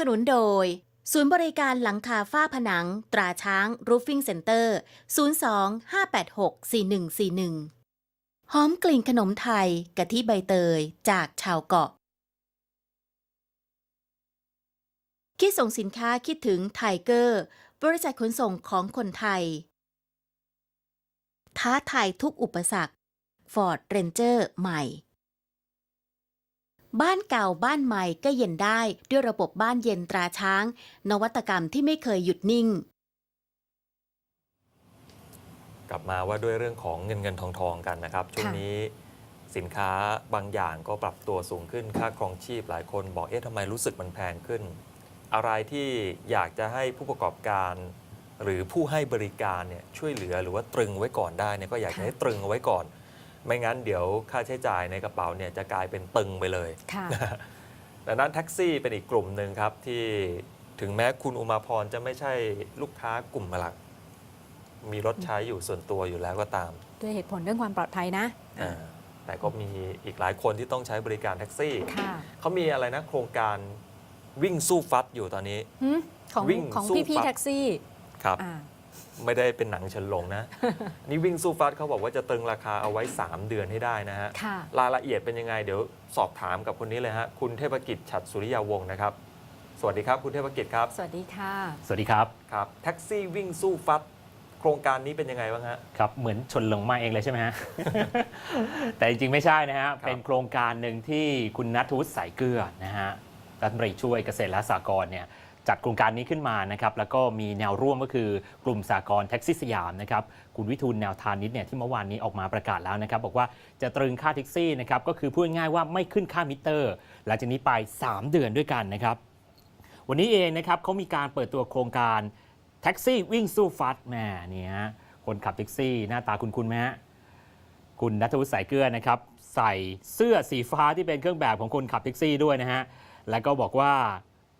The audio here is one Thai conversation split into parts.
สนุนโดย ศูนย์บริการหลังคาฝ้าผนัง ตราช้าง Roofing Center 02 586 4141 หอมกลิ่นขนมไทยกะทิใบเตยจากชาวเกาะ คิดส่งสินค้าคิดถึงไทเกอร์ บริษัทขนส่งของคนไทย ท้าทายทุกอุปสรรค Ford Ranger ใหม่ บ้านเก่าบ้านใหม่ก็เย็นได้ด้วยระบบบ้านเย็นตราช้าง นวัตกรรมที่ไม่เคยหยุดนิ่ง กลับมาว่าด้วยเรื่องของเงินเงินทองทองกันนะครับ ช่วงนี้สินค้าบางอย่างก็ปรับตัวสูงขึ้นค่าครองชีพหลายคนบอกเอ๊ะทำไมรู้สึกมันแพงขึ้น อะไรที่อยากจะให้ผู้ประกอบการ หรือผู้ให้บริการเนี่ยช่วยเหลือหรือว่าตรึงไว้ก่อนได้เนี่ยก็อยากจะค่ะให้ตรึงเอาไว้ก่อน ไม่งั้นเดี๋ยวค่าใช้จ่ายในกระเป๋าเนี่ยจะกลายเป็นตึงไปเลยค่ะ ดังนั้นแท็กซี่เป็นอีกกลุ่มหนึ่งครับที่ถึงแม้คุณอุมาพรจะไม่ใช่ลูกค้ากลุ่มหลัก มีรถใช้อยู่ส่วนตัวอยู่แล้วก็ตาม ด้วยเหตุผลเรื่องความปลอดภัยนะอ่าแต่ก็มีอีกหลายคนที่ต้องใช้บริการแท็กซี่ ค่ะ เขามีอะไรนะโครงการวิ่งสู้ฟัดอยู่ตอนนี้หึของวิ่งของสู้พี่พี่ฟัด แท็กซี่ครับ อ่า ไม่ได้เป็นหนังเฉินหลงนะ นี่วิ่งสู้ฟัดเขาบอกว่าจะตรึงราคาเอาไว้ 3 เดือนให้ได้นะฮะ ค่ะ รายละเอียดเป็นยังไง เดี๋ยวสอบถามกับคนนี้เลยฮะ คุณเทพกิจฉัตรสุริยาวงศ์นะครับ สวัสดีครับ คุณเทพกิจครับ สวัสดีค่ะ สวัสดีครับครับ แท็กซี่วิ่งสู้ฟัด โครงการนี้เป็นยังไงบ้างฮะ ครับเหมือนชนลงมาเองเลยใช่ไหมฮะ แต่จริงๆไม่ใช่นะฮะ เป็นโครงการหนึ่งที่คุณนัทวุฒิสายเกลือนะฮะรัฐมนตรีช่วยเกษตรและสหกรณ์เนี่ย จัดโครงการนี้ขึ้นมานะครับแล้วก็มีแนวร่วมก็คือกลุ่มสหกรณ์แท็กซี่สยามนะครับคุณวิทูลแนวทานิดเนี่ยที่เมื่อวานนี้ออกมาประกาศแล้วนะครับบอกว่าจะตรึงค่าแท็กซี่นะครับก็คือพูดง่ายว่าไม่ขึ้นค่ามิเตอร์ หลังจากนี้ไป 3 เดือนด้วยกันนะครับวันนี้เองนะครับเขามีการเปิดตัวโครงการแท็กซี่วิ่งสู้ฟัดแหม่เนี่ยฮะคนขับแท็กซี่ หน้าตาคุณคุณไหมฮะคุณนัทวุฒิสายเกลือนะครับใส่เสื้อสีฟ้าที่เป็นเครื่องแบบของคนขับแท็กซี่ด้วยนะฮะแล้วก็บอกว่า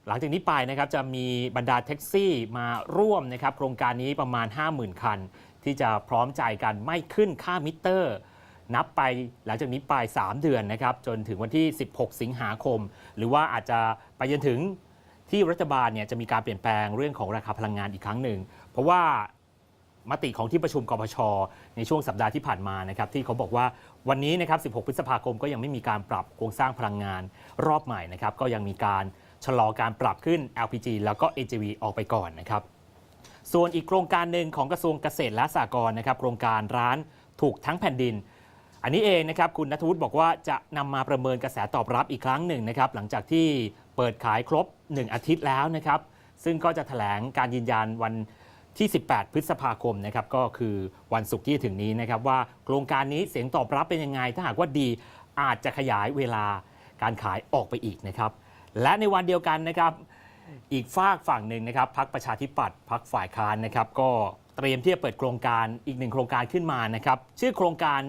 หลังจากนี้ไปนะครับจะมีบรรดาแท็กซี่มาร่วมนะครับโครงการนี้ประมาณ 50,000 คัน ที่จะพร้อมจ่ายกันไม่ขึ้นค่ามิเตอร์ นับไปหลังจากนี้ไป 3 เดือนนะครับจนถึงวันที่ 16 สิงหาคม หรือว่าอาจจะไปจนถึงที่รัฐบาลเนี่ยจะมีการเปลี่ยนแปลงเรื่องของราคาพลังงานอีกครั้งหนึ่ง เพราะว่ามติของที่ประชุมกพช ในช่วงสัปดาห์ที่ผ่านมานะครับที่เขาบอกว่าวันนี้นะครับ 16 พฤษภาคมก็ยังไม่มีการปรับโครงสร้างพลังงานรอบใหม่นะครับก็ยังมีการ ชะลอการปรับขึ้น LPG แล้วก็ AGV ออกไปก่อนนะครับ ส่วนอีกโครงการหนึ่งของกระทรวงเกษตรและสหกรณ์นะครับ โครงการร้านถูกทั้งแผ่นดิน อันนี้เองนะครับ คุณนัทวุฒิบอกว่าจะนำมาประเมินกระแสตอบรับอีกครั้งหนึ่งนะครับ หลังจากที่เปิดขายครบ 1 อาทิตย์แล้วนะครับ ซึ่งก็จะแถลงการยืนยันวันที่ 18 พฤษภาคมนะครับก็คือวันศุกร์ที่ถึงนี้นะครับว่าโครงการนี้เสียงตอบรับเป็นยังไง ถ้าหากว่าดีอาจจะขยายเวลาการขายออกไปอีกนะครับ และในวันเดียวกันนะครับอีกฝากฝั่งหนึ่งนะครับพักประชาธิปัตย์พักฝ่ายค้านนะครับ ก็เตรียมที่จะเปิดโครงการอีกหนึ่งโครงการขึ้นมานะครับ ชื่อโครงการ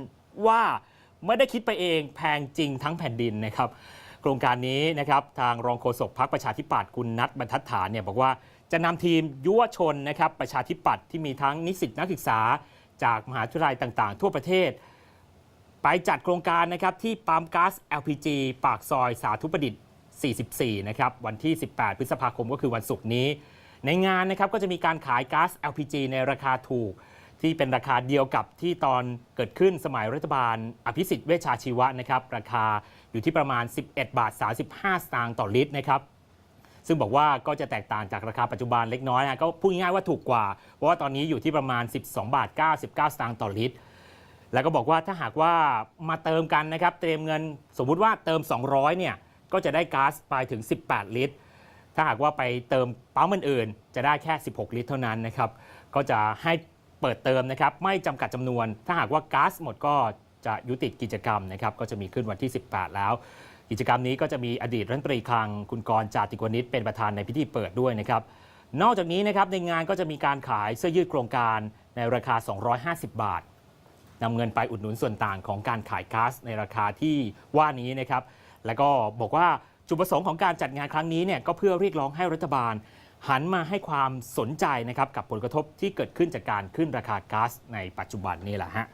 ว่าไม่ได้คิดไปเองแพงจริงทั้งแผ่นดินนะครับ โครงการนี้นะครับทางรองโฆษกพักประชาธิปัตย์คุณนัทบรรทัดฐานเนี่ยบอกว่าจะนำทีมยุวชนนะครับประชาธิปัตย์ที่มีทั้งนิสิตนักศึกษา จากมหาวิทยาลัยต่างๆ ทั่วประเทศ ไปจัดโครงการนะครับที่ปั๊มก๊าซ LPG ปากซอยสาธุประดิษฐ์ 44 นะครับ วันที่ 18 พฤษภาคมก็คือวันศุกร์นี้ ในงานนะครับก็จะมีการขายก๊าซ LPG ในราคาถูก ที่เป็นราคาเดียวกับที่ตอนเกิดขึ้นสมัยรัฐบาล อภิสิทธิ์เวชชาชีวะนะครับราคาอยู่ที่ประมาณ 11 บาท 35 สตางค์ต่อลิตรนะครับซึ่งบอกว่าก็จะแตกต่างจากราคาปัจจุบันเล็กน้อยนะก็พูดง่ายๆว่าถูกกว่า เพราะว่าตอนนี้อยู่ที่ประมาณ 12 บาท 99 สตางค์ต่อลิตร แล้วก็บอกว่าถ้าหากว่ามาเติมกันนะครับ เตรียมเงินสมมุติว่าเติม 200 เนี่ย ก็จะได้ก๊าซไปถึง 18 ลิตร ถ้าหากว่าไปเติมปั๊มอื่นๆจะได้แค่ 16 ลิตรเท่านั้นนะครับ ก็จะให้เปิดเติมนะครับไม่จำกัดจำนวน ถ้าหากว่าก๊าซหมดก็จะยุติกิจกรรมนะครับ ก็จะมีขึ้นวันที่ 18 แล้ว กิจกรรมนี้ก็จะมีอดีตรัฐมนตรีคลังคุณกรจาติกวนิชเป็นประธานในพิธีเปิดด้วยนะครับ นอกจากนี้นะครับในงานก็จะมีการขายเสื้อยืดโครงการในราคา 250 บาทนำเงินไปอุดหนุนส่วนต่างของการขายก๊าซในราคาที่ว่านี้นะครับ แล้วก็บอกว่าจุดประสงค์ของการจัดงานครั้งนี้เนี่ยก็เพื่อเรียกร้องให้รัฐบาล หันมาให้ความสนใจนะครับกับผลกระทบที่เกิดขึ้นจากการขึ้นราคาก๊าซในปัจจุบันนี่แหละฮะ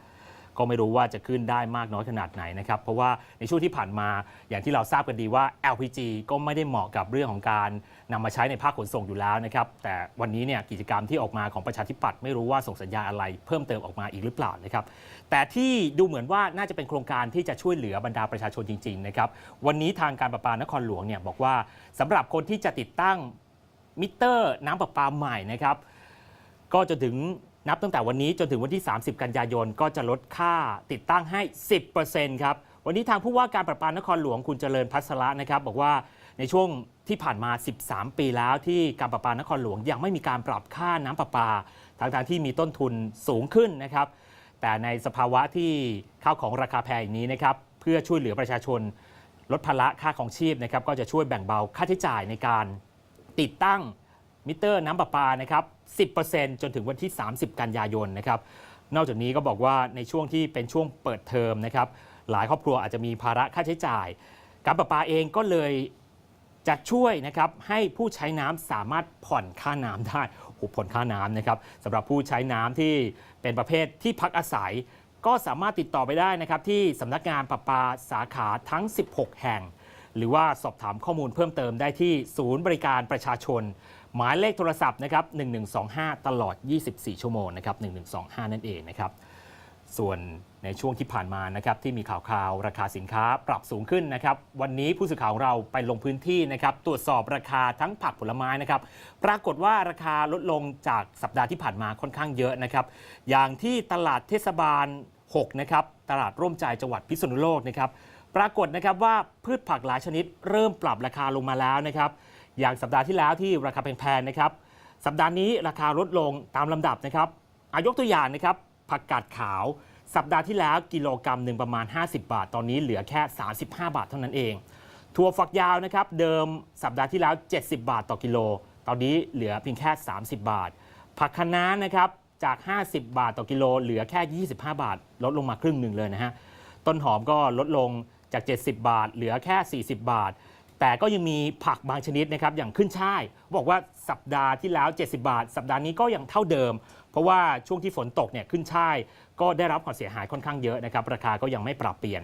ก็ไม่รู้ว่าจะขึ้นได้มากน้อยขนาดไหนนะครับ เพราะว่าในช่วงที่ผ่านมาอย่างที่เราทราบกันดีว่า LPG ก็ไม่ได้เหมาะกับเรื่องของการ นำมาใช้ในภาคขนส่งอยู่แล้วนะครับ แต่วันนี้เนี่ยกิจกรรมที่ออกมาของประชาธิปัตย์ไม่รู้ว่าส่งสัญญาอะไร เพิ่มเติมออกมาอีกหรือเปล่านะครับ แต่ที่ดูเหมือนว่าน่าจะเป็นโครงการที่จะช่วยเหลือบรรดาประชาชนจริงๆนะครับวันนี้ทางการประปานครหลวงเนี่ยบอกว่าสำหรับคนที่จะติดตั้งมิเตอร์น้ำประปาใหม่นะครับ ก็จะถึงนับตั้งแต่วันนี้จนถึงวันที่ 30 กันยายนก็จะลดค่าติดตั้งให้ 10%ครับวันนี้ทางผู้ว่าการประปานครหลวงคุณเจริญพัสระนะครับ บอกว่า ในช่วงที่ผ่านมา 13 ปีแล้วที่การประปานครหลวงยังไม่มีการปรับค่าน้ำประปาทางทางที่มีต้นทุนสูงขึ้นนะครับ แต่ในสภาวะที่ข้าวของราคาแพงอย่างนี้นะครับเพื่อช่วยเหลือประชาชนลดภาระค่าของชีพนะครับก็จะช่วยแบ่งเบาค่าใช้จ่ายในการติดตั้งมิเตอร์น้ำประปานะครับ 10%จนถึงวันที่ 30 กันยายนนะครับ นอกจากนี้ก็บอกว่าในช่วงที่เป็นช่วงเปิดเทอมนะครับ หลายครอบครัวอาจจะมีภาระค่าใช้จ่าย การประปาเองก็เลย จะช่วยนะครับให้ผู้ใช้น้ำสามารถผ่อนค่าน้ำได้โอ้โหผ่อนค่าน้ำนะครับสำหรับผู้ใช้น้ำที่เป็นประเภทที่พักอาศัย ก็สามารถติดต่อไปได้นะครับที่สำนักงานประปาสาขาทั้ง 16 แห่ง หรือว่าสอบถามข้อมูลเพิ่มเติมได้ที่ศูนย์บริการประชาชน หมายเลขโทรศัพท์นะครับ1125 ตลอด 24 ชั่วโมงนะครับ1125 นั่นเองนะครับ ส่วนในช่วงที่ผ่านมานะครับที่มีข่าวคราวราคาสินค้าปรับสูงขึ้นนะครับ วันนี้ผู้สื่อข่าวของเราไปลงพื้นที่นะครับ ตรวจสอบราคาทั้งผักผลไม้นะครับ ปรากฏว่าราคาลดลงจากสัปดาห์ที่ผ่านมาค่อนข้างเยอะนะครับ อย่างที่ตลาดเทศบาล 6 นะครับ ตลาดร่วมใจจังหวัดพิษณุโลกนะครับ ปรากฏนะครับว่าพืชผักหลายชนิดเริ่มปรับราคาลงมาแล้วนะครับ อย่างสัปดาห์ที่แล้วที่ราคาแพงๆนะครับ สัปดาห์นี้ราคาลดลงตามลำดับนะครับอายกตัวอย่างนะครับ ผักกาดขาว สัปดาห์ที่แล้วกิโลกรัมหนึ่งประมาณ 50 บาท ตอนนี้เหลือแค่ 35 บาทเท่านั้นเองถั่วฝักยาวนะครับเดิมสัปดาห์ที่แล้ว 70 บาทต่อกิโล ตอนนี้เหลือเพียงแค่ 30 บาท ผักคะน้านะครับจาก 50 บาทต่อกิโล เหลือแค่ 25 บาท ลดลงมาครึ่งหนึ่งเลยนะฮะต้นหอมก็ลดลงจาก 70 บาท เหลือแค่ 40 บาท แต่ก็ยังมีผักบางชนิดนะครับอย่างขึ้นช่ายบอกว่าสัปดาห์ที่แล้ว 70 บาท สัปดาห์นี้ก็ยังเท่าเดิม เพราะว่าช่วงที่ฝนตกเนี่ยขึ้นช่ายก็ได้รับความเสียหายค่อนข้างเยอะนะครับราคาก็ยังไม่ปรับเปลี่ยน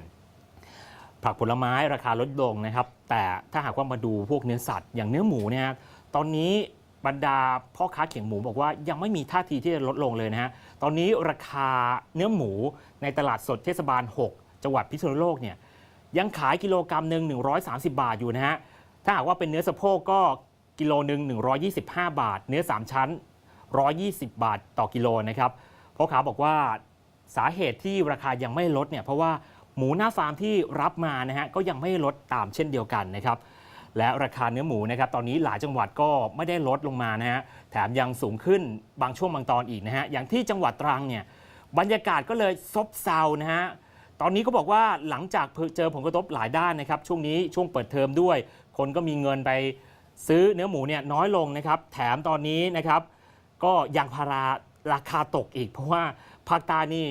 ผักผลไม้ราคาลดลงนะครับ แต่ถ้าหากว่ามาดูพวกเนื้อสัตว์อย่างเนื้อหมูเนี่ยตอนนี้บรรดาพ่อค้าเขียงหมูบอกว่ายังไม่มีท่าทีที่จะลดลงเลยนะฮะตอนนี้ราคาเนื้อหมูในตลาดสดเทศบาล 6 จังหวัดพิษณุโลกเนี่ย ยังขายกิโลกรัมหนึ่ง130 บาทอยู่นะฮะ ถ้าหากว่าเป็นเนื้อสะโพกก็กิโลหนึ่ง125 บาท เนื้อ 3 ชั้น 120 บาทต่อกิโลนะครับพ่อค้าบอกว่าสาเหตุที่ราคายังไม่ลดเนี่ยเพราะว่าหมูหน้าฟาร์มที่รับมานะฮะก็ยังไม่ลดตามเช่นเดียวกันนะครับและราคาเนื้อหมูนะครับตอนนี้หลายจังหวัดก็ไม่ได้ลดลงมานะฮะแถมยังสูงขึ้นบางช่วงบางตอนอีกนะฮะอย่างที่จังหวัดตรังเนี่ยบรรยากาศก็เลยซบเซานะฮะ ตอนนี้ก็บอกว่าหลังจากเจอผลกระทบหลายด้านนะครับ ช่วงนี้ช่วงเปิดเทอมด้วย คนก็มีเงินไปซื้อเนื้อหมูเนี่ยน้อยลงนะครับ แถมตอนนี้นะครับ ก็ยางพาราราคาตกอีก เพราะว่าภาคใต้นี่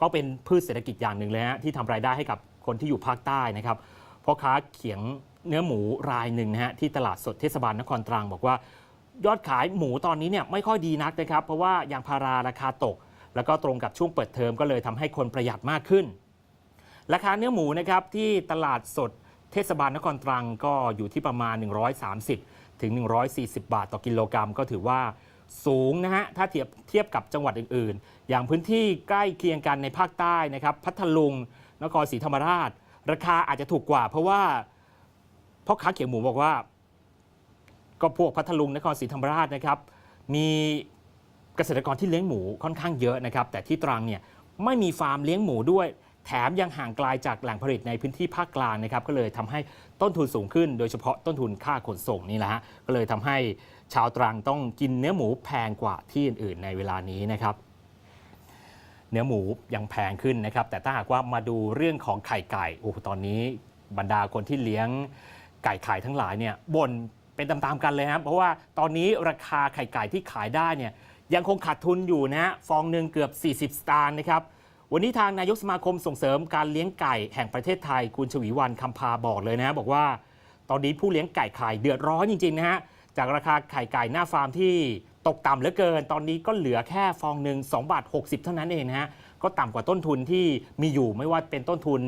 ก็เป็นพืชเศรษฐกิจอย่างหนึ่งเลยฮะที่ทำรายได้ให้กับคนที่อยู่ภาคใต้นะครับพ่อค้าเขียงเนื้อหมูรายหนึ่งนะฮะที่ตลาดสดเทศบาลนครตรังบอกว่ายอดขายหมูตอนนี้เนี่ยไม่ค่อยดีนักนะครับ เพราะว่ายางพาราราคาตก แล้วก็ตรงกับช่วงเปิดเทอมก็เลยทำให้คนประหยัดมากขึ้น ราคาเนื้อหมูนะครับที่ตลาดสดเทศบาลนครตรังก็อยู่ที่ประมาณ 130 ถึง 140 บาทต่อกิโลกรัม ก็ถือว่าสูงนะฮะ ถ้าเทียบเทียบกับจังหวัดอื่น ๆ อย่างพื้นที่ใกล้เคียงกันในภาคใต้นะครับ พัทลุง นครศรีธรรมราช ราคาอาจจะถูกกว่า เพราะว่าพ่อค้าเขียงหมูบอกว่า ก็พวกพัทลุง นครศรีธรรมราชนะครับ มีเกษตรกรที่เลี้ยงหมูค่อนข้างเยอะนะครับ แต่ที่ตรังเนี่ยไม่มีฟาร์มเลี้ยงหมูด้วย แถมยังห่างไกลาจากแหล่งผลิตในพื้นที่ภาคกลางนะครับก็เลยทำให้ต้นทุนสูงขึ้น โดยเฉพาะต้นทุนค่าขนส่งนี่แหละฮะก็เลยทำให้ชาวตรังต้องกินเนื้อหมูแพงกว่าที่อื่นๆในเวลานี้นะครับ เนื้อหมูยังแพงขึ้นนะครับ แต่ถ้าหากว่ามาดูเรื่องของไข่ไก่โอ้ตอนนี้บรรดาคนที่เลี้ยงไก่ไข่ทั้งหลายเนี่ยบ่นเป็นตามๆกันเลยครับเพราะว่าตอนนี้ราคาไข่ไก่ที่ขายได้เนี่ยยังคงขาดทุนอยู่นะฮะฟองหนึ่งเกือบ 40 สตางค์นะครับ วันนี้ทางนายกสมาคมส่งเสริมการเลี้ยงไก่แห่งประเทศไทยคุณชวีวันคำพาบอกเลยนะฮะบอกว่าตอนนี้ผู้เลี้ยงไก่ไข่เดือดร้อนจริงๆนะฮะจากราคาไข่ไก่หน้าฟาร์มที่ตกต่ำเหลือเกิน ตอนนี้ก็เหลือแค่ฟองหนึ่ง2บาท60 เท่านั้นเองนะฮะก็ต่ำกว่าต้นทุนที่มีอยู่ไม่ว่าเป็นต้นทุน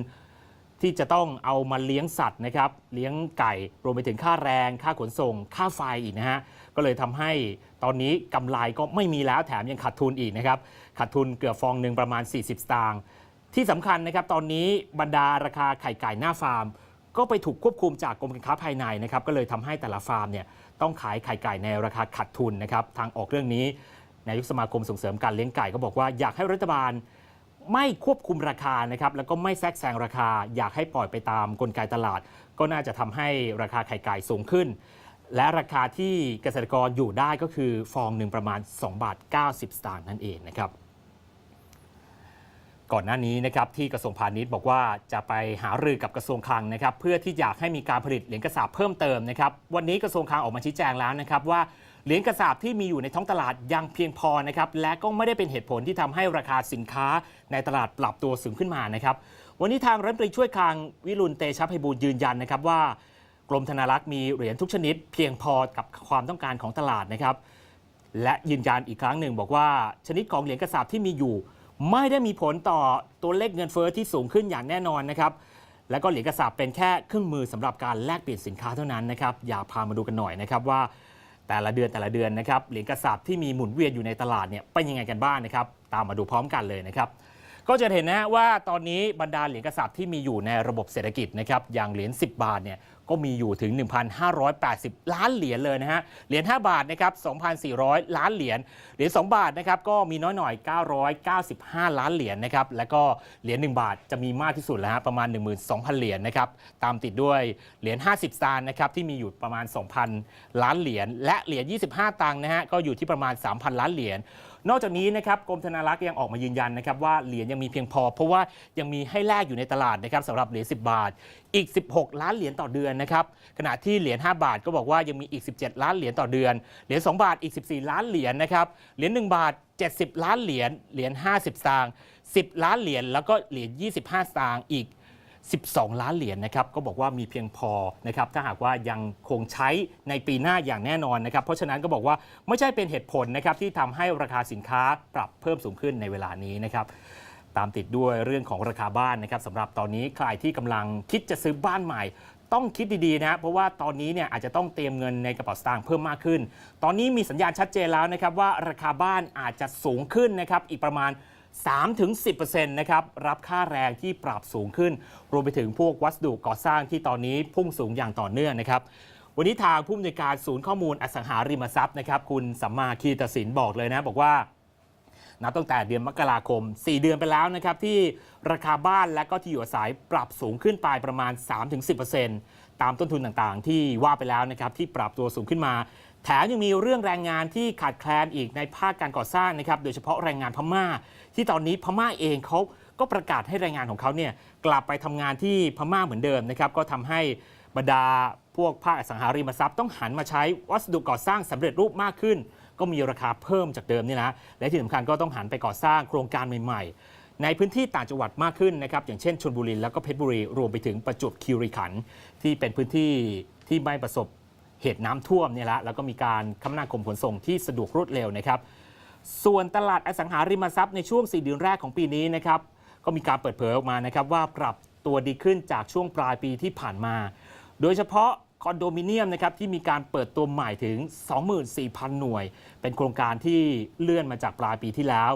ที่จะต้องเอามาเลี้ยงสัตว์นะครับ เลี้ยงไก่รวมไปถึงค่าแรง ค่าขนส่ง ค่าไฟอีกนะฮะก็เลยทำให้ตอนนี้กำไรก็ไม่มีแล้วแถมยังขาดทุนอีกนะครับขาดทุนเกือบฟองหนึ่งประมาณ 40 สตางค์ที่สำคัญนะครับตอนนี้บรรดาราคาไข่ไก่หน้าฟาร์ม ก็ไปถูกควบคุมจากกรมการค้าภายในนะครับก็เลยทำให้แต่ละฟาร์มเนี่ยต้องขายไข่ไก่ในราคาขาดทุนนะครับทางออกเรื่องนี้นายกสมาคมส่งเสริมการเลี้ยงไก่ก็บอกว่าอยากให้รัฐบาล ไม่ควบคุมราคานะครับแล้วก็ไม่แทรกแซงราคาอยากให้ปล่อยไปตามกลไกตลาด ก็น่าจะทำให้ราคาไข่ไก่สูงขึ้น และราคาที่เกษตรกรอยู่ได้ก็คือฟองหนึ่งประมาณ2บาท90 สตางค์นั่นเองนะครับก่อนหน้านี้นะครับที่กระทรวงพาณิชย์บอกว่าจะไปหารือกับกระทรวงคลังนะครับเพื่อที่อยากให้มีการผลิตเหรียญกระสาบเพิ่มเติมนะครับวันนี้กระทรวงคลังออกมาชี้แจงแล้วนะครับว่า เหรียญกระสาบที่มีอยู่ในท้องตลาดยังเพียงพอนะครับและก็ไม่ได้เป็นเหตุผลที่ทำให้ราคาสินค้าในตลาดปรับตัวสูงขึ้นมานะครับวันนี้ทางรัฐมนตรีช่วยคลังวิรุณเตชะไพบูลยืนยันนะครับว่ากรมธนารักษ์มีเหรียญทุกชนิด เพียงพอกับความต้องการของตลาดนะครับ และยืนยันอีกครั้งหนึ่งบอกว่าชนิดของเหรียญกระสาบที่มีอยู่ ไม่ได้มีผลต่อตัวเลขเงินเฟ้อที่สูงขึ้นอย่างแน่นอนนะครับแล้วก็เหรียญกระสาบเป็นแค่เครื่องมือสำหรับการแลกเปลี่ยนสินค้าเท่านั้นนะครับ อย่าพามาดูกันหน่อยนะครับว่า แต่ละเดือนแต่ละเดือนนะครับเหรียญกระสาบที่มีหมุนเวียนอยู่ในตลาดเนี่ยเป็นยังไงกันบ้างนะครับ ตามมาดูพร้อมกันเลยนะครับ ก็จะเห็นนะว่าตอนนี้บรรดาเหรียญกระสาบที่มีอยู่ในระบบเศรษฐกิจนะครับอย่างเหรียญ10 บาทเนี่ย ก็มีอยู่ถึง 1,580 ล้านเหรียญเลยนะฮะ เหรียญ 5 บาทนะครับ 2,400 ล้านเหรียญ เหรียญ 2 บาทนะครับก็มีน้อยหน่อย 995 ล้านเหรียญนะครับ แล้วก็เหรียญ 1 บาทจะมีมากที่สุดแล้วฮะประมาณ 12,000 เหรียญนะครับ ตามติดด้วยเหรียญ 50 สตางค์นะครับที่มีอยู่ประมาณ 2,000 ล้านเหรียญ และเหรียญ 25 ตังค์นะฮะก็อยู่ที่ประมาณ 3,000 ล้านเหรียญ นอกจากนี้นะครับกรมธนารักษ์ยังออกมายืนยันนะครับว่าเหรียญยังมีเพียงพอ เพราะว่ายังมีให้แลกอยู่ในตลาดนะครับสำหรับเหรียญ10 บาท อีก 16 ล้านเหรียญต่อเดือนนะครับขณะที่เหรียญ5บาทก็บอกว่ายังมีอีก 17 ล้านเหรียญต่อเดือนเหรียญ2บาทอีก 14 ล้านเหรียญนะครับเหรียญ1บาท 70 ล้านเหรียญเหรียญ50สตางค์10 ล้านเหรียญแล้วก็เหรียญ25สตางค์อีก 12 ล้านเหรียญนะครับก็บอกว่ามีเพียงพอนะครับถ้าหากว่ายังคงใช้ในปีหน้าอย่างแน่นอนนะครับเพราะฉะนั้นก็บอกว่าไม่ใช่เป็นเหตุผลนะครับที่ทำให้ราคาสินค้าปรับเพิ่มสูงขึ้นในเวลานี้นะครับตามติดด้วยเรื่องของราคาบ้านนะครับสำหรับตอนนี้ใครที่กำลังคิดจะซื้อบ้านใหม่ต้องคิดดีๆนะเพราะว่าตอนนี้เนี่ยอาจจะต้องเตรียมเงินในกระเป๋าสตางค์เพิ่มมากขึ้น ตอนนี้มีสัญญาณชัดเจนแล้วนะครับว่าราคาบ้านอาจจะสูงขึ้นนะครับอีกประมาณ 3-10%นะครับรับค่าแรงที่ปรับสูงขึ้น รวมไปถึงพวกวัสดุก่อสร้างที่ตอนนี้พุ่งสูงอย่างต่อเนื่องนะครับวันนี้ทางผู้อำนวยการศูนย์ข้อมูลอสังหาริมทรัพย์นะครับคุณสัมมาคีตศินบอกเลยนะ บอกว่านับตั้งแต่เดือนมกราคม 4 เดือนไปแล้วนะครับ ที่ราคาบ้านและก็ที่อยู่อาศัยปรับสูงขึ้นไปประมาณ 3-10%ตามต้นทุนต่างๆ ที่ว่าไปแล้วนะครับ ที่ปรับตัวสูงขึ้นมา แถมยังมีเรื่องแรงงานที่ขาดแคลนอีกในภาคการก่อสร้างนะครับ โดยเฉพาะแรงงานพม่า ที่ตอนนี้พม่าเองเขาก็ประกาศให้แรงงานของเขาเนี่ยกลับไปทำงานที่พม่าเหมือนเดิมนะครับก็ทำให้บรรดาพวกภาคอสังหาริมทรัพย์ต้องหันมาใช้วัสดุก่อสร้างสำเร็จรูปมากขึ้น ก็มีราคาเพิ่มจากเดิมนี่นะและที่สำคัญก็ต้องหันไปก่อสร้างโครงการใหม่ ๆ ในพื้นที่ต่างจังหวัดมากขึ้นนะครับอย่างเช่นชลบุรีแล้วก็เพชรบุรีรวมไปถึงประจวบคีรีขันธ์ที่เป็นพื้นที่ที่ไม่ประสบเหตุน้ำท่วมเนี่ยละแล้วก็มีการคมนาคมขนส่งที่สะดวกรวดเร็วนะครับ ส่วนตลาดอสังหาริมทรัพย์ในช่วง 4 เดือนแรกของปีนี้นะครับก็มีการเปิดเผยออกมานะครับว่าปรับตัวดีขึ้นจากช่วงปลายปีที่ผ่านมา โดยเฉพาะคอนโดมิเนียมนะครับที่มีการเปิดตัวใหม่ถึง 24,000 หน่วย เป็นโครงการที่เลื่อนมาจากปลายปีที่แล้ว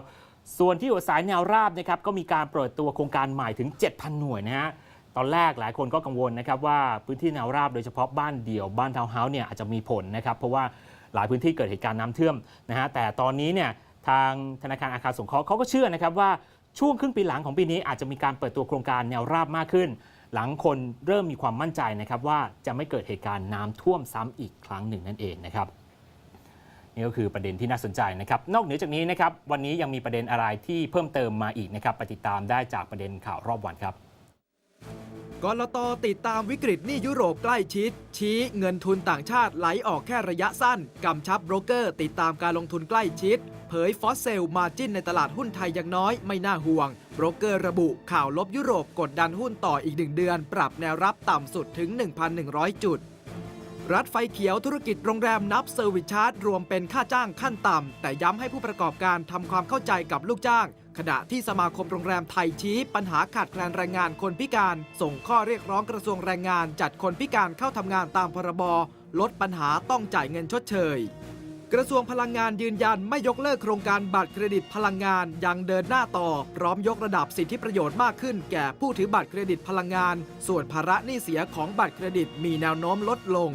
ส่วนที่อยู่อาศัยแนวราบนะครับก็มีการเปิดตัวโครงการใหม่ถึง 7,000 หน่วยนะฮะตอนแรกหลายคนก็กังวลนะครับว่าพื้นที่แนวราบโดยเฉพาะบ้านเดี่ยวบ้านทาวน์เฮาส์เนี่ยอาจจะมีผลนะครับเพราะว่า หลายพื้นที่เกิดเหตุการณ์น้ำท่วมนะฮะแต่ตอนนี้เนี่ยทางธนาคารอาคารสงเคราะห์เขาก็เชื่อนะครับว่าช่วงครึ่งปีหลังของปีนี้อาจจะมีการเปิดตัวโครงการแนวราบมากขึ้น หลังคนเริ่มมีความมั่นใจนะครับว่าจะไม่เกิดเหตุการณ์น้ำท่วมซ้ำอีกครั้งหนึ่งนั่นเองนะครับนี่ก็คือประเด็นที่น่าสนใจนะครับนอกเหนือจากนี้นะครับวันนี้ยังมีประเด็นอะไรที่เพิ่มเติมมาอีกนะครับไปติดตามได้จากประเด็นข่าวรอบวันครับ กลตติดตามวิกฤตหนี้ยุโรปใกล้ชิด ชี้เงินทุนต่างชาติไหลออกแค่ระยะสั้น กำชับโบรกเกอร์ ติดตามการลงทุนใกล้ชิด เผยฟอสเซลมาจิ้นในตลาดหุ้นไทยยังน้อยไม่น่าห่วง โบรกเกอร์ระบุข่าวลบยุโรปกดดันหุ้นต่ออีกหนึ่งเดือน ปรับแนวรับต่ำสุดถึง 1,100 จุด รัฐไฟเขียวธุรกิจโรงแรมนับเซอร์วิสชาร์จรวมเป็นค่าจ้างขั้นต่ำแต่ย้ำให้ผู้ประกอบการทำความเข้าใจกับลูกจ้าง ขณะที่สมาคมโรงแรมไทยชี้ ปัญหาขาดแคลนแรงงานคนพิการ ส่งข้อเรียกร้องกระทรวงแรงงาน จัดคนพิการเข้าทำงานตามพรบลดปัญหาต้องจ่ายเงินชดเชย กระทรวงพลังงานยืนยันไม่ยกเลิกโครงการบัตรเครดิตพลังงานยังเดินหน้าต่อ พร้อมยกระดับสิทธิประโยชน์มากขึ้น แก่ผู้ถือบัตรเครดิตพลังงาน ส่วนภาระหนี้เสียของบัตรเครดิตมีแนวโน้มลดลง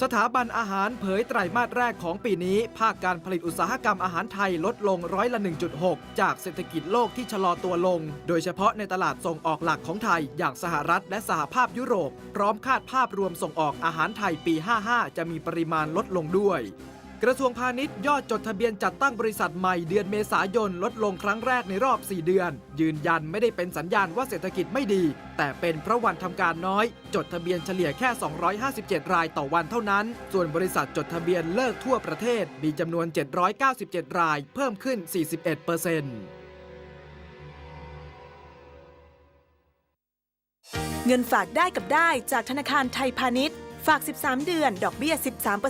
สถาบันอาหารเผยไตรมาสแรกของปีนี้ ภาคการผลิตอุตสาหกรรมอาหารไทยลดลงร้อยละ 1.6 จากเศรษฐกิจโลกที่ชะลอตัวลง โดยเฉพาะในตลาดส่งออกหลักของไทย อย่างสหรัฐและสหภาพยุโรป พร้อมคาดภาพรวมส่งออกอาหารไทยปี 55 จะมีปริมาณลดลงด้วย กระทรวงพาณิชย์ยอดจดทะเบียนจัดตั้งบริษัทใหม่เดือนเมษายนลดลงครั้งแรกในรอบ 4 เดือน ยืนยันไม่ได้เป็นสัญญาณว่าเศรษฐกิจไม่ดี แต่เป็นเพราะวันทำการน้อย จดทะเบียนเฉลี่ยแค่ 257 รายต่อวันเท่านั้น ส่วนบริษัทจดทะเบียนเลิกทั่วประเทศมีจำนวน 797 ราย เพิ่มขึ้น 41เปอร์เซ็นต์เงินฝากได้กับได้จากธนาคารไทยพาณิชย์ ฝาก 13 เดือน ดอกเบี้ย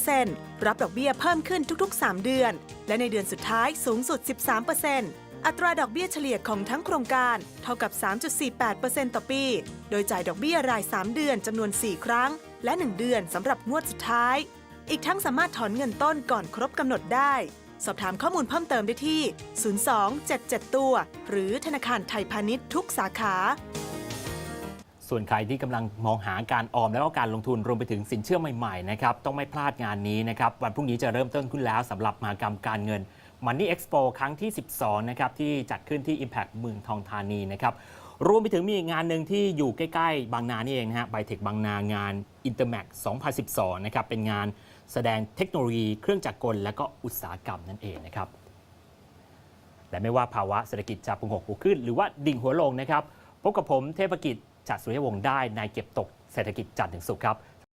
13%รับดอกเบี้ยเพิ่มขึ้นทุก ๆ 3 เดือน และในเดือนสุดท้ายสูงสุด 13%อัตราดอกเบี้ยเฉลี่ยของทั้งโครงการ เท่ากับ 3.48%ต่อปี โดยจ่ายดอกเบี้ยราย 3 เดือนจำนวน 4 ครั้ง และ 1 เดือนสำหรับงวดสุดท้าย อีกทั้งสามารถถอนเงินต้นก่อนครบกำหนดได้ สอบถามข้อมูลเพิ่มเติมได้ที่ 02-77ตัว หรือธนาคารไทยพาณิชย์ทุกสาขา ส่วนใครที่กำลังมองหาการออมแล้วก็การลงทุนรวมไปถึงสินเชื่อใหม่ๆนะครับต้องไม่พลาดงานนี้นะครับวันพรุ่งนี้จะเริ่มต้นขึ้นแล้วสำหรับมหากรรมการเงิน Money Expo ครั้งที่ 12 นะครับ ที่จัดขึ้นที่ Impact เมืองทองธานีนะครับ รวมไปถึงมีอีกงานหนึ่งที่อยู่ใกล้ ๆ บางนานี่เองนะฮะไบเทคบางนางาน Intermax 2012 นะครับ เป็นงานแสดงเทคโนโลยีเครื่องจักรกล และก็อุตสาหกรรมนั่นเองนะครับ และไม่ว่าภาวะเศรษฐกิจจะพุงหกขึ้น หรือว่าดิ่งหัวลงนะครับ พบกับผมเทพกิจ จัดสุริยวงศ์ได้ในเก็บตกเศรษฐกิจจันทร์ถึงสุขครับ